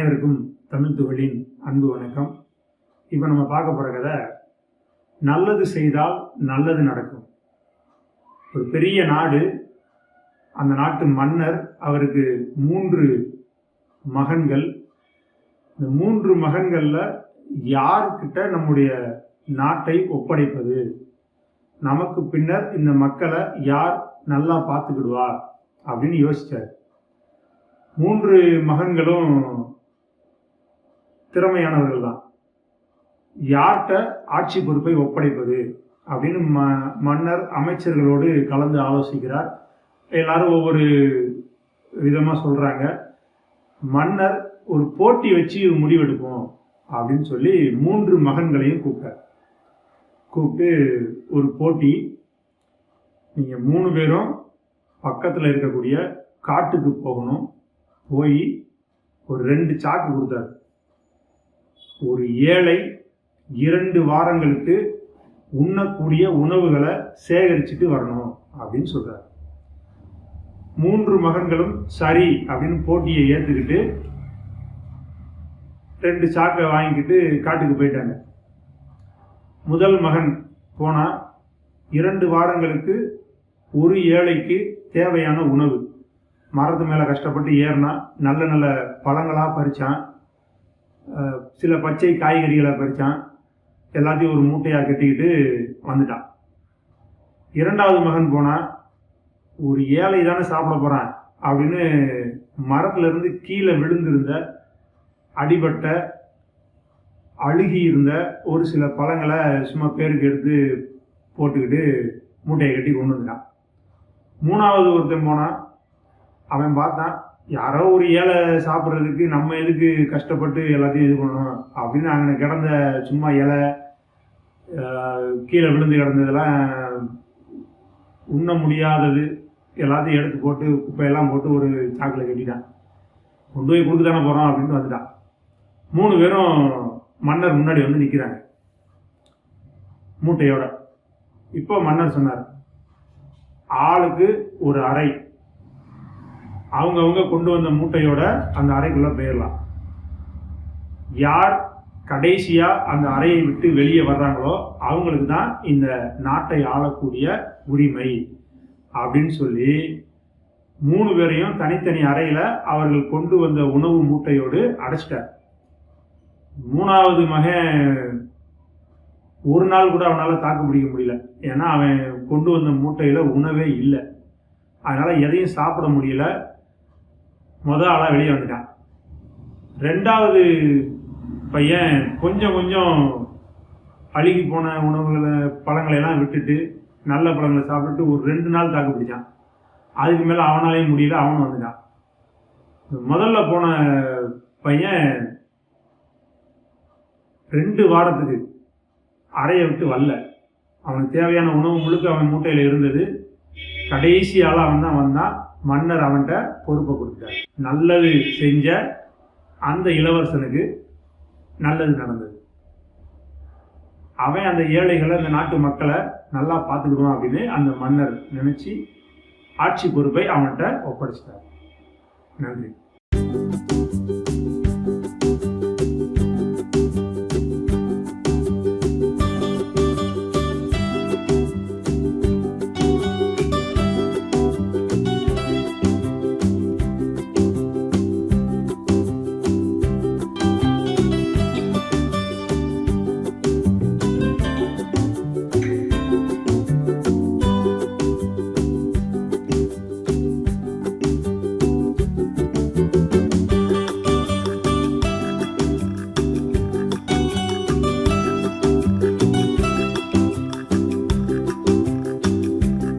அனைவருக்கும் தமிழ் துகளின் அன்பு வணக்கம். இப்போ நம்ம பார்க்க போகிற கதை நல்லது செய்தால் நல்லது நடக்கும். ஒரு பெரிய நாடு அந்த நாட்டு மன்னர் அவருக்கு மூன்று மகன்கள். இந்த மூன்று மகன்களில் யார்கிட்ட நம்முடைய நாட்டை ஒப்படைப்பது? நமக்கு பின்னர் இந்த மக்களை யார் நல்லா பார்த்துக்கிடுவா? அப்படின்னு யோசித்தார் மூன்று மகன்களும் திறமையானவர்கள் தான் யார்கிட்ட ஆட்சி பொறுப்பை ஒப்படைப்பது அப்படின்னு ம மன்னர் அமைச்சர்களோடு கலந்து ஆலோசிக்கிறார். எல்லாரும் ஒவ்வொரு விதமாக சொல்கிறாங்க மன்னர் ஒரு போட்டி வச்சு முடிவெடுப்போம் அப்படின்னு சொல்லி மூன்று மகன்களையும் கூப்பிட்டார். கூப்பிட்டு ஒரு போட்டி நீங்கள் மூணு பேரும் பக்கத்தில் இருக்கக்கூடிய காட்டுக்கு போகணும். போய் ஒரு ரெண்டு சாக்கு கொடுத்தாரு. ஒரு ஏழை இரண்டு வாரங்களுக்கு உண்ணக்கூடிய உணவுகளை சேகரிச்சுட்டு வரணும் அப்படின்னு சொல்கிறார் மூன்று மகன்களும் சரி அப்படின்னு போட்டியை ஏற்றுக்கிட்டு ரெண்டு சாக்கை வாங்கிக்கிட்டு காட்டுக்கு போயிட்டாங்க. முதல் மகன் போனால் இரண்டு வாரங்களுக்கு ஒரு ஏழைக்கு தேவையான உணவு. மரத்து மேலே கஷ்டப்பட்டு ஏறினா நல்ல நல்ல பழங்களாக பறித்தான் சில பச்சை காய்கறிகளை பறித்தான் எல்லாத்தையும் ஒரு மூட்டையாக கட்டிக்கிட்டு வந்துட்டான். இரண்டாவது மகன் போனால் ஒரு ஏழை தானே சாப்பிட போகிறான் அப்படின்னு மரத்துலேருந்து கீழே விழுந்திருந்த அடிபட்ட அழுகி இருந்த ஒரு சில பழங்களை சும்மா பேருக்கு எடுத்து போட்டுக்கிட்டு மூட்டையை கட்டி கொண்டு வந்துட்டான். மூணாவது ஒருத்தன் போனான். அவன் பார்த்தான் யாரோ ஒரு ஏழை சாப்பிட்றதுக்கு நம்ம எதுக்கு கஷ்டப்பட்டு எல்லாத்தையும் இது பண்ணணும்? அப்படின்னு அங்கே கிடந்த சும்மா இலை கீழே விழுந்து கிடந்ததெல்லாம் உண்ண முடியாதது. எல்லாத்தையும் எடுத்து போட்டு குப்பையெல்லாம் போட்டு ஒரு சாக்கில் கட்டிட்டான். கொண்டு போய் கொடுத்து தானே போகிறோம் அப்படின்னு வந்துட்டான். மூணு பேரும் மன்னர் முன்னாடி வந்து நிற்கிறாங்க மூட்டையோட. இப்போ மன்னர் சொன்னார் ஆளுக்கு ஒரு அறை. அவங்கவுங்க கொண்டு வந்த மூட்டையோட அந்த அறைக்குள்ளே போயிடலாம். யார் கடைசியாக அந்த அறையை விட்டு வெளியே வர்றாங்களோ அவங்களுக்கு தான் இந்த நாட்டை ஆளக்கூடிய உரிமை அப்படின்னு சொல்லி மூணு பேரையும் தனித்தனி அறையில் அவர்கள் கொண்டு வந்த உணவு மூட்டையோடு அடைச்சிட்டார். மூணாவது மகன் ஒரு நாள் கூட அவனால் தாக்கு பிடிக்க முடியல. ஏன்னா அவன் கொண்டு வந்த மூட்டையில் உணவே இல்லை. அதனால் எதையும் சாப்பிட முடியல. மொதல் ஆளாக வெளியே வந்துட்டான். ரெண்டாவது பையன் கொஞ்சம் கொஞ்சம் அழுகி போன உணவுகளை பழங்களை எல்லாம் விட்டுட்டு நல்ல பழங்களை சாப்பிட்டுட்டு ஒரு ரெண்டு நாள் தாக்கு பிடிச்சான். அதுக்கு மேலே அவனாலேயும் முடியல அவனும் வந்துட்டான். முதல்ல போன பையன் ரெண்டு வாரத்துக்கு அறையை விட்டு வரல. அவனுக்கு தேவையான உணவு முழுக்க அவன் மூட்டையில் இருந்தது. கடைசி ஆளாக அவன் தான் வந்தான். மன்னர் அவன்கிட்ட பொறுப்பை கொடுத்தார் நல்லது செஞ்ச அந்த இளவரசனுக்கு நல்லது நடந்தது. அவன் அந்த ஏழைகளை அந்த நாட்டு மக்களை நல்லா பார்த்துக்கணும் அப்படின்னு அந்த மன்னர் நினைச்சு ஆட்சி பொறுப்பை அவன்கிட்ட ஒப்படைச்சிட்டார். நன்றி.